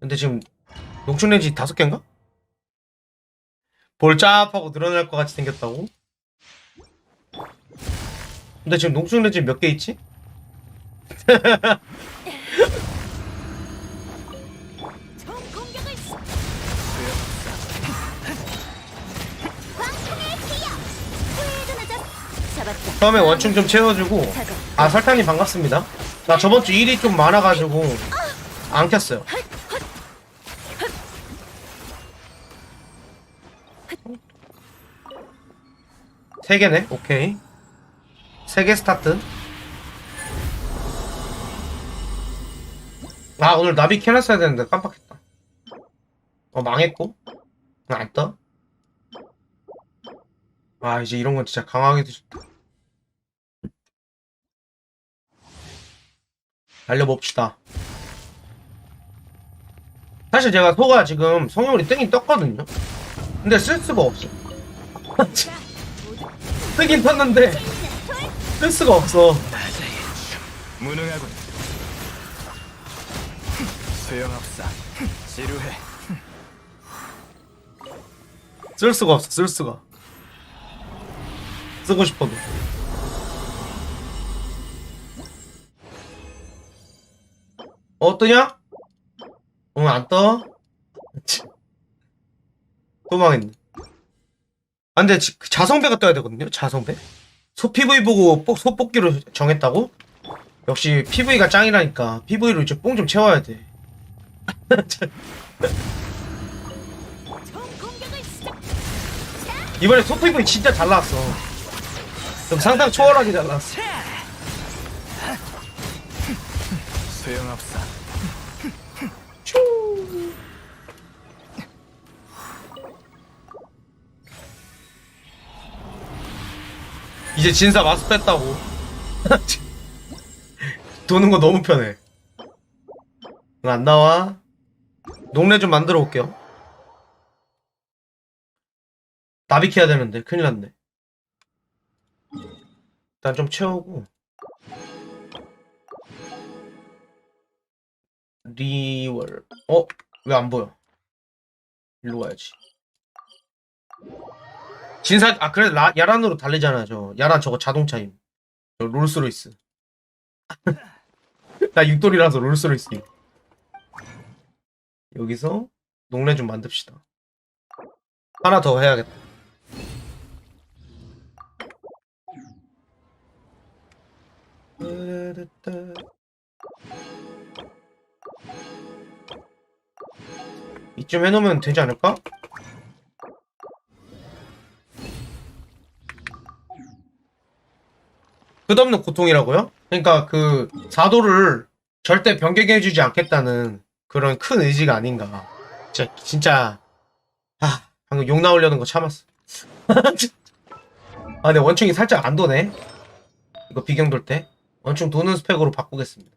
근데 지금 농축렌지 다섯 개인가? 볼짭하고 늘어날 것 같이 생겼다고? 근데 지금 농축렌지 몇 개 있지? 처음에 원충 좀 채워주고 아 설탕님 반갑습니다 나 저번 주 일이 좀 많아가지고 안 켰어요 세 개네 오케이 세 개 스타트 아 오늘 나비 켜놨어야 되는데 깜빡했다 어 망했고 안 떠? 아 이제 이런 건 진짜 강하게도 좋다 달려봅시다. 사실 제가 소가 지금 성형물이 땡이 떴거든요. 근데 쓸 수가 없어. 뜨긴 떴는데 쓸 수가 없어. 무능하군. 소용없어. 지루해. 쓸 수가 없어. 쓸 수가. 쓰고 싶어도. 어 뜨냐? 응안 떠? 또 망했네. 아 근데 지- 자성배가 떠야 되거든요. 자성배. 소 PV 보고 뽀- 소 뽑기로 정했다고? 역시 PV가 짱이라니까 PV로 이제 뽕 좀 채워야 돼. 총 공격을 시작 이번에 소 PV 진짜 잘 나왔어. 좀 상당 초월하게 잘 나왔어. 소용없어. 이제 진사 마스 뺐다고. 도는 거 너무 편해. 응, 안 나와. 농래 좀 만들어 올게요. 나비켜야 되는데 큰일 났네. 일단 좀 채우고. 리월. 어? 왜 안 보여? 일로 가야지. 진사 아 그래 라, 야란으로 달리잖아 저. 야란 저거 자동차임. 저 롤스로이스. 나 육돌이라서 롤스로이스. 여기서 농래 좀 만듭시다. 하나 더 해야겠다. 이쯤 해놓으면 되지 않을까? 끝없는 고통이라고요? 그러니까 그 사도를 절대 변경해주지 않겠다는 그런 큰 의지가 아닌가. 진짜 진짜 아 방금 욕 나오려는 거 참았어. 아 근데 원충이 살짝 안 도네. 이거 비경 돌 때. 원충 도는 스펙으로 바꾸겠습니다.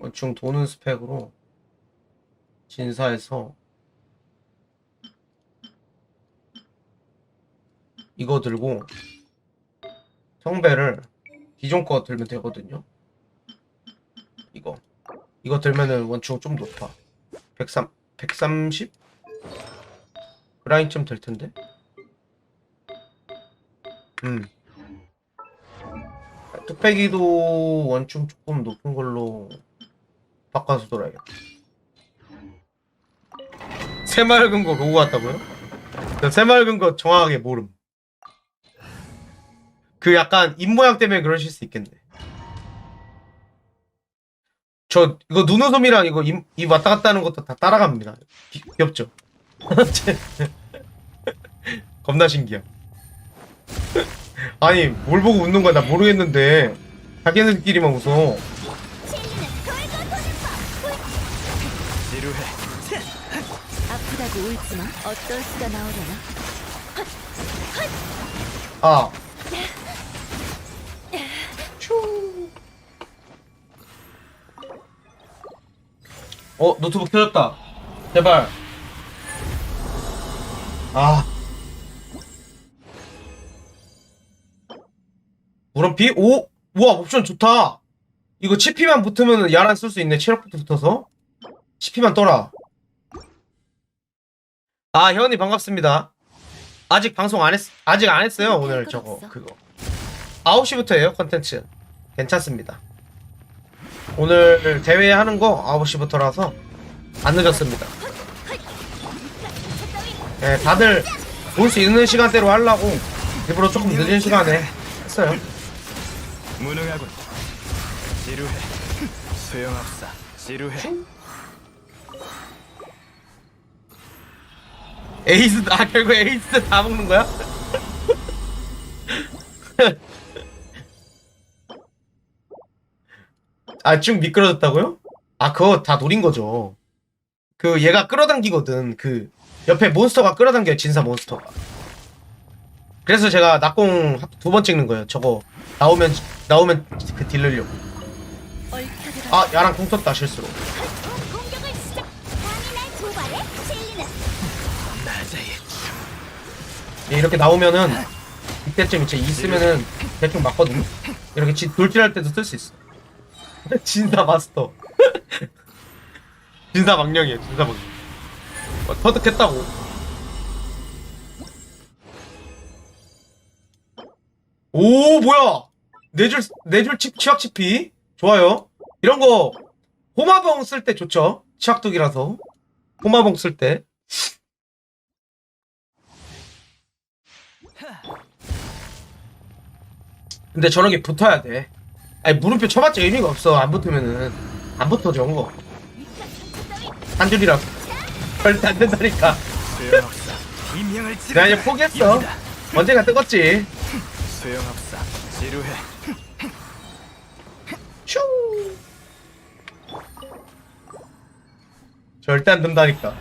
원충 도는 스펙으로 진사에서 이거 들고 성배를 기존 거 들면 되거든요. 이거. 이거 들면은 원충 좀 높아. 103, 130? 그라인쯤 될 텐데? 음. 뚝배기도 원충 조금 높은 걸로 바꿔서 돌아야겠다. 거 로고 같다고요? 거 정확하게 모름. 그 약간 입 모양 때문에 그러실 수 있겠네. 저 이거 눈웃음이랑 이거 입, 입 왔다 갔다 하는 것도 다 따라갑니다. 귀, 귀엽죠? 겁나 신기해. 아니 뭘 보고 웃는 거야 나 모르겠는데 자기네들끼리만 웃어. 지루해. 아프다고 어떤 수가 나오려나 아. 어 노트북 켜졌다. 제발. 아. 물음피? 오! 우와 옵션 좋다. 이거 치피만 붙으면 야란 쓸 수 있네. 체력부터 붙어서. CP만 떠라. 아, 혜원이 반갑습니다. 아직 방송 안 했, 아직 안 했어요, 오늘 저거, 그거. 9시부터예요 컨텐츠. 괜찮습니다. 오늘 대회 하는 거 9시부터라서 안 늦었습니다. 네, 다들 볼 수 있는 시간대로 하려고 일부러 조금 늦은 시간에 했어요. 무능하군. 지루해. 소용없어. 지루해. 에이스, 아, 결국 에이스 다 먹는 거야? 아, 쭉 미끄러졌다고요? 아, 그거 다 노린 거죠. 그, 얘가 끌어당기거든. 그, 옆에 몬스터가 끌어당겨요, 진사 몬스터가. 그래서 제가 낙공 두 번 찍는 거예요. 저거, 나오면, 나오면 그 딜르려고. 아, 야랑 공 썼다, 실수로. 예, 이렇게 나오면은 이때쯤 이제 있으면은 대충 맞거든요. 이렇게 지, 돌진할 때도 쓸 수 있어. 진사 마스터. 진사 망령이에요. 진사 망령. 어, 터득했다고. 오 뭐야? 네줄 네줄 치 치약 치피 좋아요. 이런 거 호마봉 쓸 때 좋죠. 치약독이라서 호마봉 쓸 때. 근데 저렇게 붙어야 돼. 아니 물음표 쳐봤자 의미가 없어. 안 붙으면은 안 붙어 저거. 한 줄이라 절대 안 된다니까. 소용없어. 나 이제 포기했어. 여기다. 언제가 뜨겁지. 소용없어. 지루해. 슈. 절대 안 된다니까.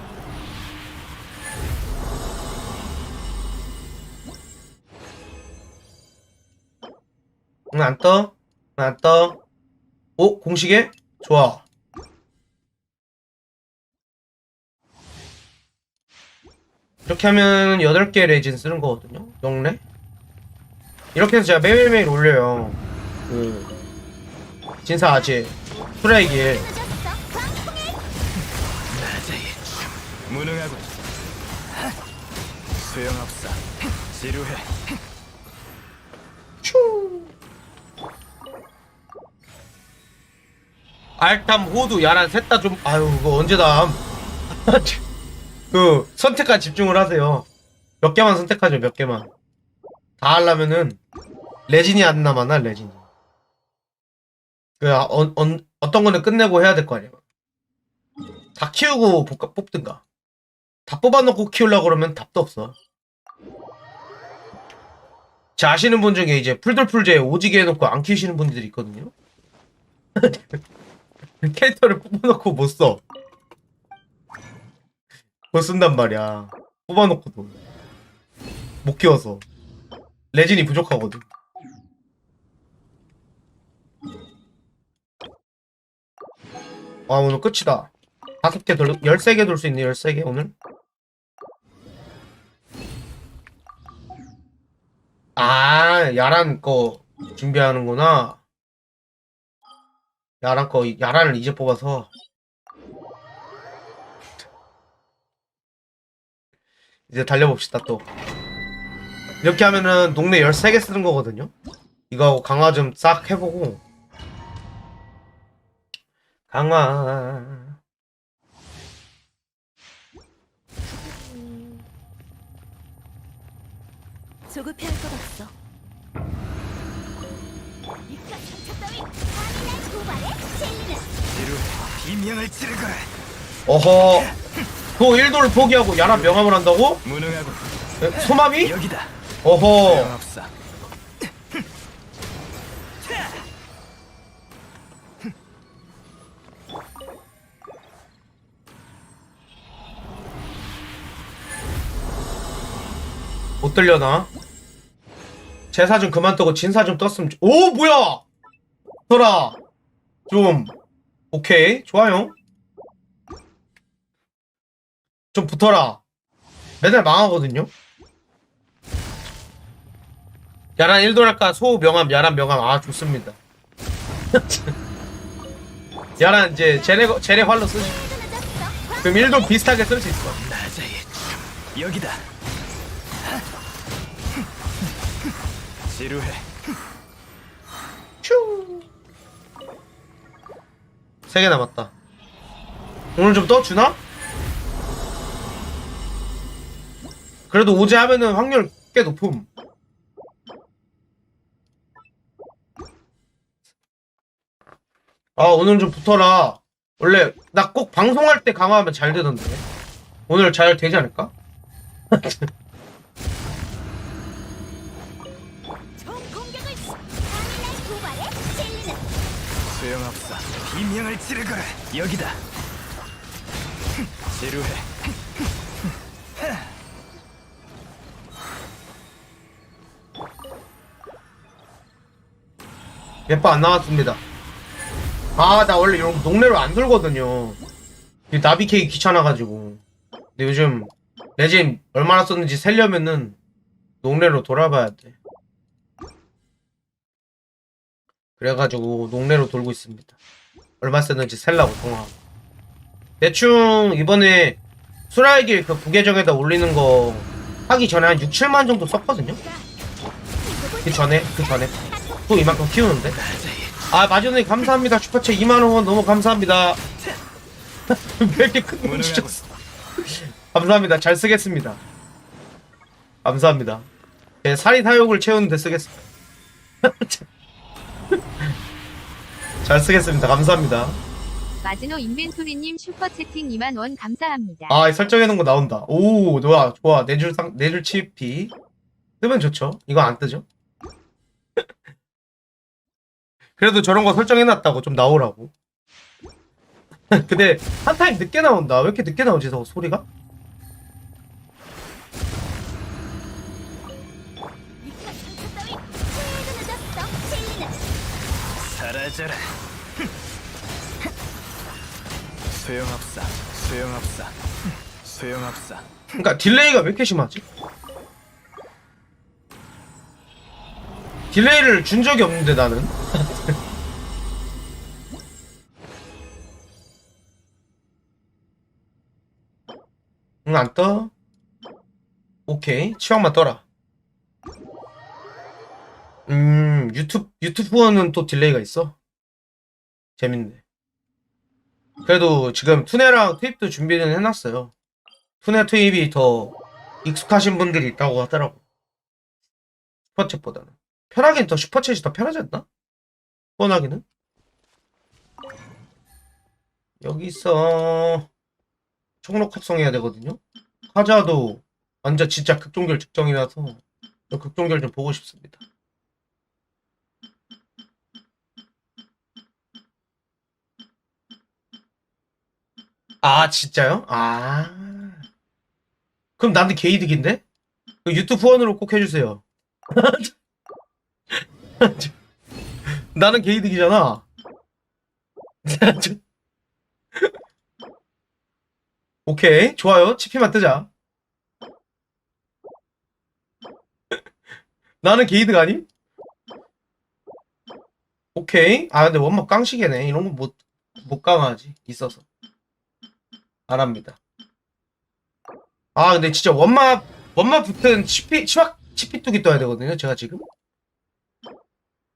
응, 안 떠? 떠? 오, 공식에? 좋아. 이렇게 하면 8개 레진 쓰는 거거든요. 영래? 이렇게 해서 제가 매일매일 올려요. 그, 진사 나자의 춤. 무능하군. 소용없어. 지루해. 알탐, 호두, 야란 셋 다 좀 아유 이거 언제 담? 그 선택과 집중을 하세요. 몇 개만 선택하죠 몇 개만. 다 하려면은 레진이 안 남아나 레진이. 그 어, 어, 어떤 거는 끝내고 해야 될 거 아니에요. 다 키우고 볶아, 뽑든가. 다 뽑아놓고 키우려고 그러면 답도 없어. 제 아시는 분 중에 이제 풀들풀제 오지게 해놓고 안 키우시는 분들이 있거든요. 캐릭터를 뽑아놓고 못 써. 못 쓴단 말이야. 뽑아놓고도. 못 키워서. 레진이 부족하거든. 아, 오늘 끝이다. 다섯 개 돌, 열세 개돌 수 있네, 열세 개 오늘. 아, 야란 거 준비하는구나. 야란 거, 야란을 이제 뽑아서. 이제 달려봅시다, 또. 이렇게 하면은 동네 13개 쓰는 거거든요? 이거하고 강화 좀 싹 해보고. 강화. 조급해할 것 없어. 이깟 상처 따위 지루해. 비명을 지르거라. 어허. 그 1도를 포기하고 야란 명함을 한다고? 무능하군. 에, 소마비? 여기다. 어허. 소용없어. 못 들려나? 제사 좀 그만 뜨고 진사 좀 떴으면 좋... 오 뭐야! 더라 좀 오케이 좋아요. 좀 붙어라. 맨날 망하거든요. 야란 1도랄까? 소 명함 야란 명함. 아 좋습니다. 야란 이제 제레 제레 활로 쓰시 그럼 1도 비슷하게 쓸 수 있어. 나자의 춤 여기다 지루해. 세 개 남았다. 오늘 좀 떠주나? 그래도 오제 하면은 확률 꽤 높음. 아 오늘 좀 붙어라. 원래 나 꼭 방송할 때 강화하면 잘 되던데. 오늘 잘 되지 않을까? 비명을 지르거라 여기다 지루해 몇번안 나왔습니다. 아, 나 원래 이런 거 농내로 안 돌거든요. 이 나비케이 귀찮아가지고. 근데 요즘 레진 얼마나 썼는지 세려면은 농내로 돌아봐야 돼. 그래가지고 농내로 돌고 있습니다. 얼마 썼는지 셀라고 통화. 대충 이번에 수라의 길그 부계정에다 올리는 거 하기 전에 한 6, 7만 정도 썼거든요. 그 전에 그 전에 또 이만큼 키우는데. 아 마지노님 감사합니다 슈퍼챗 2만원 너무 감사합니다 왜 이렇게 큰돈. 주셨어 감사합니다 잘 쓰겠습니다 감사합니다 제 사리 사욕을 채우는데 쓰겠습니다 잘 쓰겠습니다. 감사합니다. 마지노 인벤토리님 슈퍼채팅 2만 원 감사합니다. 아 설정해놓은 거 나온다. 오 좋아 좋아. 네줄 상 네줄 치피. 뜨면 좋죠. 이거 안 뜨죠? 그래도 저런 거 설정해놨다고 좀 나오라고. 근데 한 타임 늦게 나온다. 왜 이렇게 늦게 나오지 저 소리가 사라져라 소용없어 소용없어 소용없어 그러니까 딜레이가 왜 이렇게 심하지 딜레이를 준 적이 없는데 나는 응, 안 떠? 오케이. 치왕만 떠라. 음, 유튜브, 유튜브는 또 딜레이가 있어? 재밌네. 그래도 지금 투네랑 투입도 준비는 해놨어요. 투네 투입이 더 익숙하신 분들이 있다고 하더라고. 슈퍼챗보다는. 편하긴 더 슈퍼챗이 더 편하지 않나? 뻔하기는? 여기서 총록 합성해야 되거든요. 화자도 완전 진짜 극종결 직정이라서 저 극종결 좀 보고 싶습니다. 아 진짜요? 아 그럼 나한테 개이득인데? 그 유튜브 후원으로 꼭 해주세요. 나는 개이득이잖아. 오케이 좋아요 치피만 뜨자 나는 게이드가 아님? 오케이 아 근데 원막 깡시계네 이런 거 못 못 강하지 있어서 안 합니다 아 근데 진짜 원막 원막 붙은 치피 치박 치피 뚜기 떠야 되거든요 제가 지금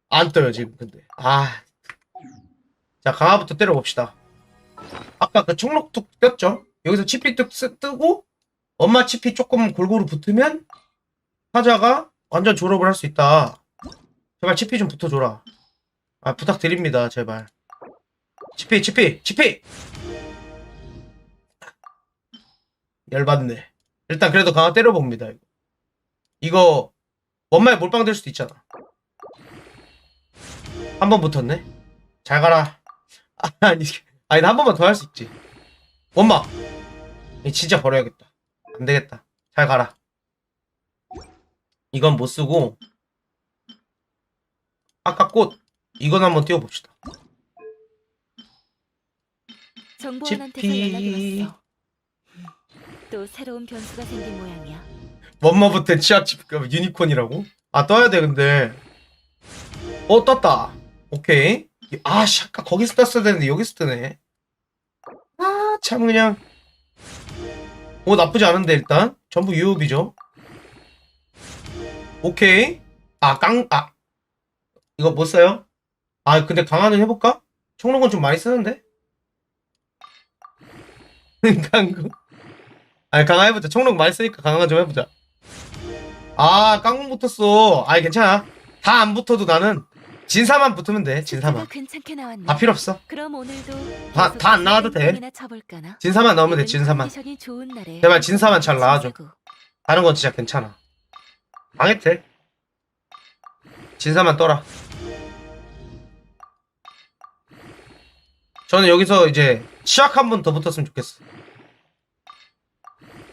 안 떠요 지금 근데 아 자 강화부터 때려봅시다 아까 그 총록 뚝 떴죠? 여기서 치피 뚝 쓰- 뜨고 엄마 치피 조금 골고루 붙으면 사자가 완전 졸업을 할 수 있다. 제발 치피 좀 붙어줘라. 아 부탁드립니다 제발. 치피 치피 치피. 열받네. 일단 그래도 강화 때려봅니다. 이거, 이거 원마에 몰빵 될 수도 있잖아. 한 번 붙었네. 잘 가라. 아니 아니 나 한 번만 더 할 수 있지. 이 진짜 버려야겠다. 안 되겠다. 잘 가라. 이건 못 쓰고, 아까 꽃, 이건 한번 띄워봅시다. 정보원한테서. 연락이 왔어 또 새로운 변수가 생긴 모양이야 원마부터 치아치 유니콘이라고? 아, 떠야 돼, 근데. 어, 떴다. 오케이. 아, 씨, 아까 거기서 떴어야 되는데 여기서 뜨네. 아, 참, 그냥. 오 나쁘지 않은데 일단 전부 유효비죠 오케이 아 깡 아 이거 뭐 써요? 아 근데 강화는 해볼까? 총록은 좀 많이 쓰는데 깡구 아니 강화 해보자 총록 많이 쓰니까 강화 좀 해보자 아 깡구 붙었어 아니 괜찮아 다 안 붙어도 나는 진사만 붙으면 돼 진사만 괜찮게 나왔네. 다 필요 없어 그럼 오늘도 다- 다안 나와도 돼. 쳐볼까나? 진사만 넣으면 돼 진사만 좋은 날에 제발 진사만 잘 나와줘. 다른 건 진짜 괜찮아. 망했대. 진사만 떠라. 저는 여기서 이제 치약 한번 더 붙었으면 좋겠어.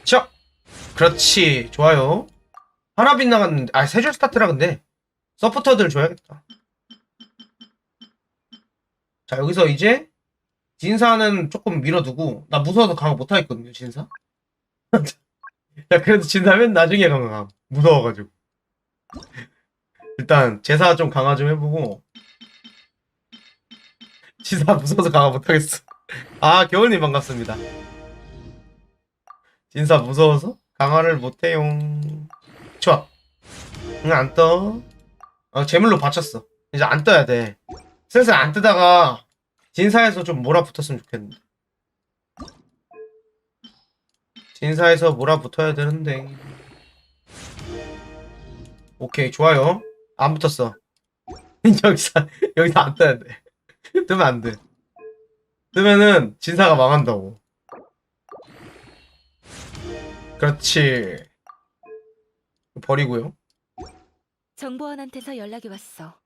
치약. 그렇지. 좋아요. 하나 빗나갔는데, 아, 세 줄 스타트라 근데. 서포터들 줘야겠다. 자, 여기서 이제, 진사는 조금 밀어두고, 나 무서워서 강화 못하겠거든요, 진사. 야, 그래도 진사면 나중에 강화. 무서워가지고. 일단, 제사 좀 강화 좀 해보고. 진사 무서워서 강화 못하겠어. 아, 겨울님 반갑습니다. 진사 무서워서 강화를 못해요. 좋아. 응, 안 떠. 어, 재물로 받쳤어. 이제 안 떠야 돼. 슬슬 안 뜨다가 진사에서 좀 몰아붙었으면 좋겠는데. 진사에서 몰아붙어야 되는데. 오케이, 좋아요. 안 붙었어. 여기서, 여기서 안 떠야 돼. 뜨면 안 돼. 뜨면은 진사가 망한다고. 그렇지. 버리고요. 정보원한테서 연락이 왔어.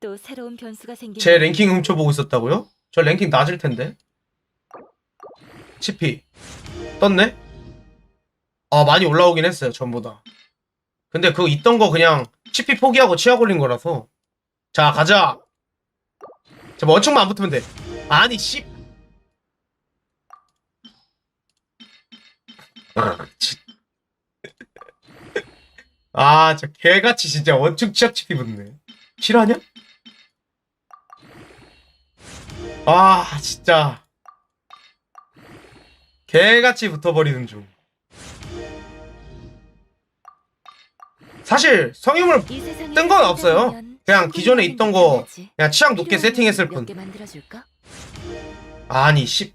또 새로운 변수가 생긴. 제 랭킹 훔쳐보고 있었다고요? 저 랭킹 낮을 텐데. CP. 떴네? 아, 많이 올라오긴 했어요, 전보다. 근데 그거 있던 거 그냥 CP 포기하고 치약 올린 거라서. 자, 가자! 자, 뭐 원청만 안 붙으면 돼. 아니, 씨. 아, 진- 아, 저 개같이 진짜 원충 치약 CP 붙네. 실화냐? 아 진짜 개같이 붙어버리는 중 사실 성형을 이 세상에 뜬건 없어요. 그냥 기존에 있던 거. 그냥 취향 높게 세팅했을 몇 뿐? 아니 씨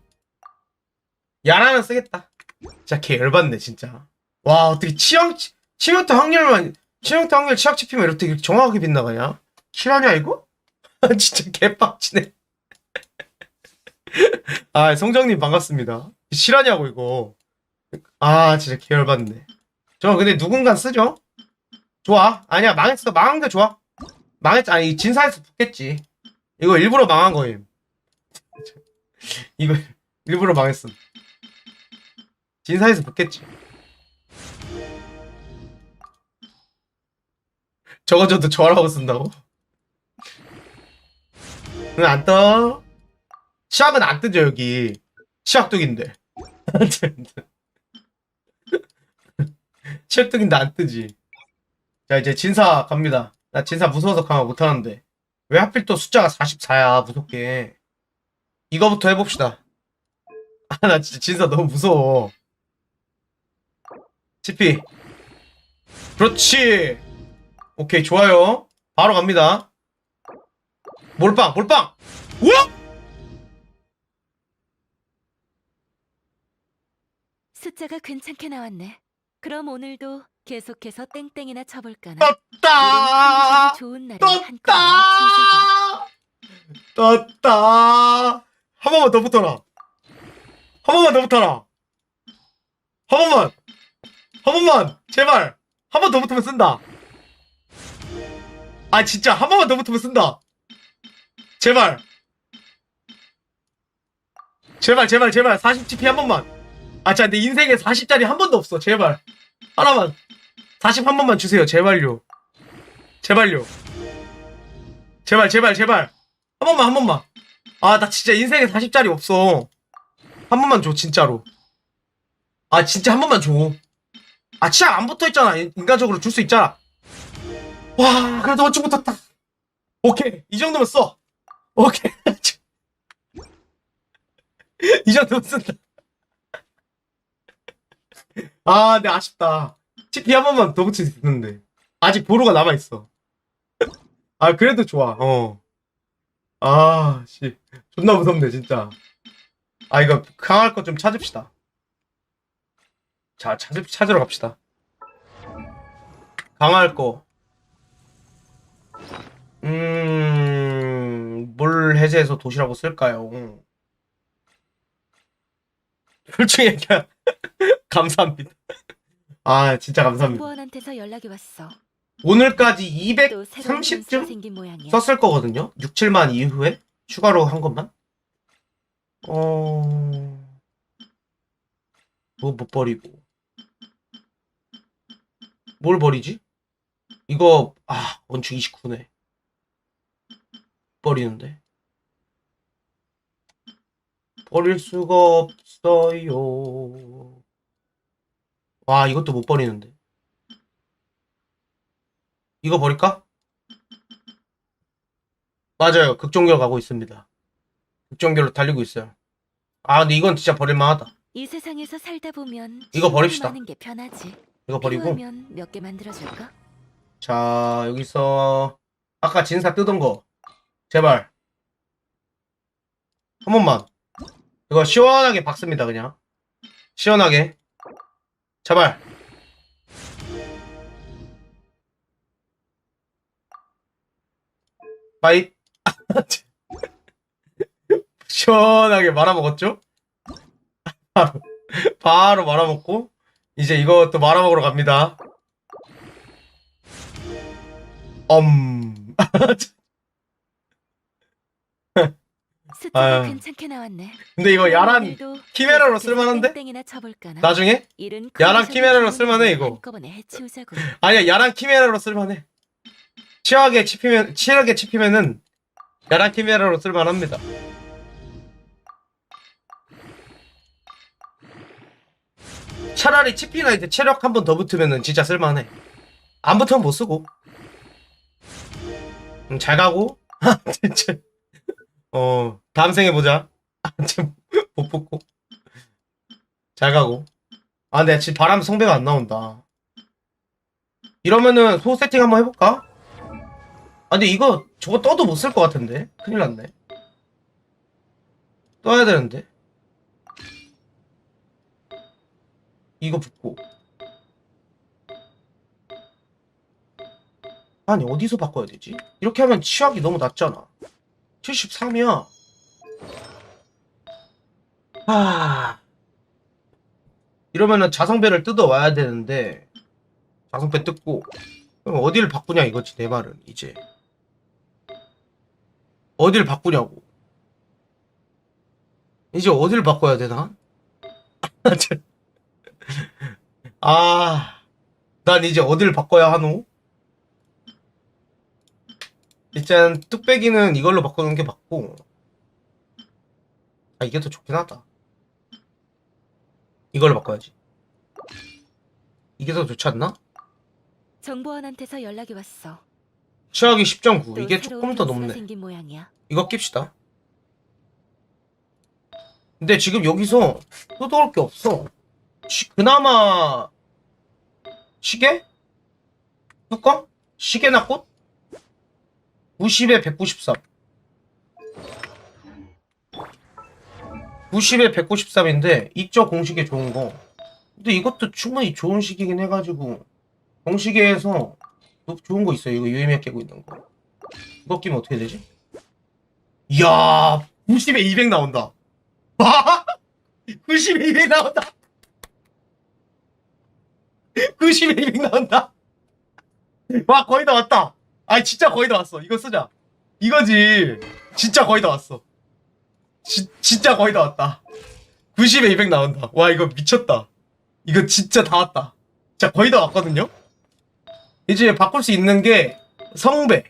야라는 쓰겠다 진짜 개 열받네 진짜. 와 어떻게 치형 치명타 확률만 치명타 확률 치약 치피면 이렇게 정확하게 빗나가냐? 실화냐 이거? 진짜 개빡치네. 아 성정님 반갑습니다. 실화냐고 이거? 아 진짜 개 열받네. 저 근데 누군가 쓰죠? 좋아. 아니야 망했어. 망한 게 좋아. 망했 아니 진사에서 붙겠지. 이거 일부러 망한 거임. 이거 일부러 망했음. 진사에서 붙겠지. 저거 저도 저라고 쓴다고? 응, 안 떠. 시합은 안 뜨죠, 여기. 시합뚝인데. 시합뚝인데 안 뜨지. 자, 이제 진사 갑니다. 나 진사 무서워서 강화 못하는데. 왜 하필 또 숫자가 44야, 무섭게. 이거부터 해봅시다. 아, 나 진짜 진사 너무 무서워. CP. 그렇지. 오케이, 좋아요. 바로 갑니다. 몰빵, 몰빵! 우와! 숫자가 괜찮게 나왔네. 그럼 오늘도 계속해서 땡땡이나 쳐볼까나? 떴다! 좋은 날에. 떴다! 떴다! 한 번만 더 붙어라. 한 번만 더 붙어라. 한 번만. 한 번만. 제발. 한 번 더 붙으면 쓴다. 아, 진짜. 한 번만 더 붙으면 쓴다. 제발. 제발, 제발, 제발. 40GP 한 번만. 아, 진짜 내 인생에 40짜리 한 번도 없어. 제발. 하나만. 40 한 번만 주세요. 제발요. 제발요. 제발, 제발, 제발. 한 번만, 한 번만. 아, 나 진짜 인생에 40짜리 없어. 한 번만 줘, 진짜로. 아, 진짜 한 번만 줘. 아, 치약 안 붙어 있잖아. 인- 인간적으로 줄 수 있잖아. 와, 그래도 어찌 붙었다. 오케이. 이 정도면 써. 오케이. 이 정도면 쓴다. 아, 근데 아쉽다. TP 한 번만 더 있는데. 아직 보루가 남아있어. 아, 그래도 좋아, 어. 아, 씨. 존나 무섭네, 진짜. 아, 이거 강할 거 좀 찾읍시다. 자, 찾, 찾으러 갑시다. 강할 거. 음, 뭘 해제해서 도시라고 쓸까요? 솔직히 얘기하 감사합니다. 아, 진짜 감사합니다. 정보원한테서 연락이 왔어. 오늘까지 또 새로운 변수가 230점 생긴 모양이야. 썼을 거거든요. 6, 7만 이후에 추가로 한 것만. 어, 뭐 못 버리고 뭘 버리지? 이거 아 원축 29네. 버리는데 버릴 수가 없어요. 와 이것도 못 버리는데. 이거 버릴까? 맞아요. 극종결 가고 있습니다. 극종결로 달리고 있어요. 아, 근데 이건 진짜 버릴만하다. 이 세상에서 살다 보면 이거 버립시다. 하는 게 편하지. 이거 버리고. 필요하면 몇 개 만들어줄까? 자, 여기서 아까 진사 뜯은 거. 제발. 한 번만. 이거 시원하게 박습니다, 그냥. 시원하게. 제발. 빠잇. 시원하게 말아먹었죠? 바로, 바로 말아먹고, 이제 이것도 말아먹으러 갑니다. 엄. 아유. 괜찮게 나왔네. 근데 이거 야란 오늘도 키메라로 계속해서 쓸만한데? 땡땡이나 쳐볼까나. 나중에? 일은 야란 키메라로 쓸만해, 이거. 한꺼번에 해치우자고. 아니야, 야란 키메라로 쓸만해. 치하게 칩히면, 치하게 칩히면은, 야란 키메라로 쓸만합니다. 차라리 치피나이트 체력 한 번 더 붙으면은 진짜 쓸만해. 안 붙으면 못 쓰고. 음, 잘 가고. 진짜. 어, 다음 생에 보자. 좀, 못 붙고. 잘 가고. 아, 근데 지금 바람 성배가 안 나온다. 이러면은 소 세팅 한번 해볼까? 아 근데 이거 저거 떠도 못 쓸 것 같은데 큰일 났네 떠야 되는데 이거 붙고. 아니 어디서 바꿔야 되지? 이렇게 하면 치약이 너무 낮잖아. 73이야. 아 이러면은 자성배를 뜯어와야 되는데 자성배 뜯고. 그럼 어디를 바꾸냐 이거지 내 말은 이제. 어디를 바꾸냐고. 이제 어디를 바꿔야 되나? 아, 난 이제 어디를 바꿔야 하노? 일단 뚝배기는 이걸로 바꾸는 게 맞고 아 이게 더 좋긴 하다 이걸로 바꿔야지 이게 더 좋지 않나? 정보원한테서 연락이 왔어. 취하기 10.9또 이게 조금 더 높네 생긴 모양이야. 이거 낍시다. 근데 지금 여기서 뜯어올 게 없어. 시- 그나마 시계? 뚜껑? 시계나 꽃? 90에 193. 90에 193인데 이쪽 공식에 좋은 거. 근데 이것도 충분히 좋은 시기긴 해가지고 공시계에서 또 좋은 거 있어요. 이거 유의미하게 끼고 있는 거. 이거 끼면 어떻게 되지? 이야, 90에 200 나온다. 와! 90에 200 나온다. 90에 200 나온다. 와, 거의 다 왔다. 아니, 진짜 거의 다 왔어. 이거 쓰자. 이거지. 진짜 거의 다 왔어. 지, 진짜 거의 다 왔다. 90에 200 나온다. 와, 이거 미쳤다. 이거 진짜 다 왔다. 진짜 거의 다 왔거든요? 이제 바꿀 수 있는 게 성배.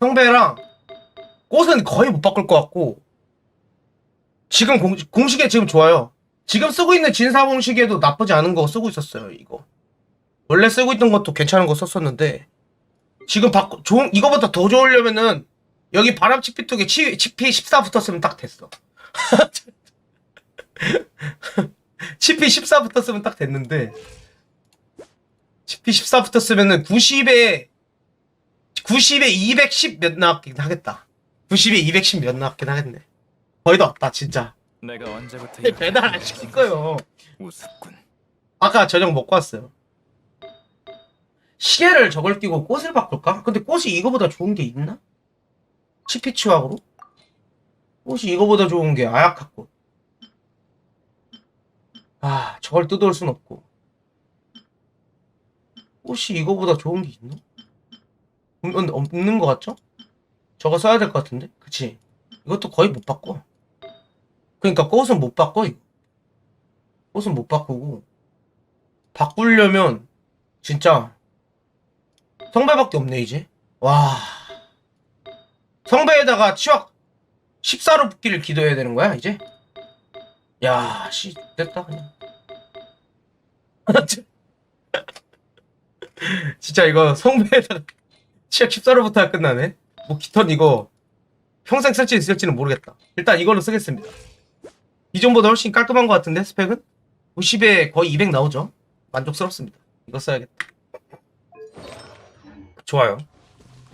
성배랑 꽃은 거의 못 바꿀 것 같고 지금 공, 공식에 지금 좋아요. 지금 쓰고 있는 진사 공식에도 나쁘지 않은 거 쓰고 있었어요. 이거 원래 쓰고 있던 것도 괜찮은 거 썼었는데 지금 바꾸 좋은 이거보다 더 좋으려면은 여기 바람 치피 쪽에 치, 치피 14 붙었으면 딱 됐어. CP 14 붙었으면 딱 됐는데 CP 14 붙었으면은 90에 90에 210 몇 나왔긴 하겠다 90에 210 몇 나왔긴 하겠네 거의 다 왔다 진짜 내가 언제부터 근데 배달 안 시킬 거예요 우습군. 아까 저녁 먹고 왔어요 시계를 저걸 끼고 꽃을 바꿀까? 근데 꽃이 이거보다 좋은 게 있나? CP 치확으로? 꽃이 이거보다 좋은 게 아야카 꽃 아, 저걸 뜯어올 순 없고. 꽃이 이거보다 좋은 게 있나? 음, 근데 없는 것 같죠? 저거 써야 될 것 같은데? 그치? 이것도 거의 못 바꿔. 그러니까 꽃은 못 바꿔, 이거. 꽃은 못 바꾸고. 바꾸려면, 진짜, 성배밖에 없네, 이제. 와. 성배에다가 치확 14로 붙기를 기도해야 되는 거야, 이제? 야, 씨, 됐다, 그냥. 진짜 이거 성배에다가 치약 14로부터 끝나네? 뭐 깃털 이거 평생 쓸수 있을지는 모르겠다. 일단 이걸로 쓰겠습니다. 이전보다 훨씬 깔끔한 것 같은데, 스펙은? 90에 거의 200 나오죠? 만족스럽습니다. 이거 써야겠다. 좋아요.